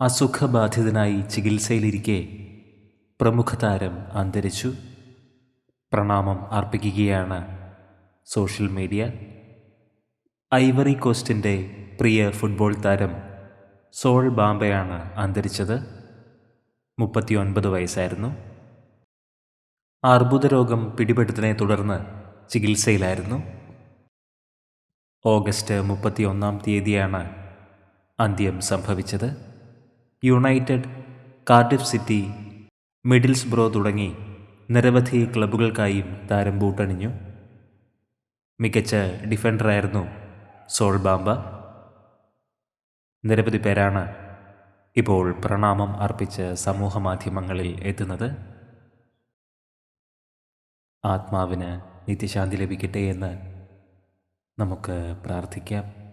അസുഖബാധിതനായി ചികിത്സയിലിരിക്കെ പ്രമുഖ താരം അന്തരിച്ചു. പ്രണാമം അർപ്പിക്കുകയാണ് സോഷ്യൽ മീഡിയ. ഐവറി കോസ്റ്റിന്റെ പ്രിയ ഫുട്ബോൾ താരം സോൾ ബാംബയാണ് അന്തരിച്ചത്. മുപ്പത്തിയൊൻപത് വയസ്സായിരുന്നു. അർബുദ രോഗം പിടിപെട്ടതിനെ തുടർന്ന് ചികിത്സയിലായിരുന്നു. ഓഗസ്റ്റ് മുപ്പത്തിയൊന്നാം തീയതിയാണ് അന്ത്യം സംഭവിച്ചത്. United Cardiff City Middlesbrough തുടങ്ങി നിരവധി ക്ലബ്ബുകൾക്കായും താരം ബൂട്ടണിഞ്ഞു. മികച്ച ഡിഫൻഡറായിരുന്നു സോൾ ബാംബ. നിരവധി പേരാണ് ഇപ്പോൾ പ്രണാമം അർപ്പിച്ച് സമൂഹമാധ്യമങ്ങളിൽ എത്തുന്നത്. ആത്മാവിന് നിത്യശാന്തി ലഭിക്കട്ടെ എന്ന് നമുക്ക് പ്രാർത്ഥിക്കാം.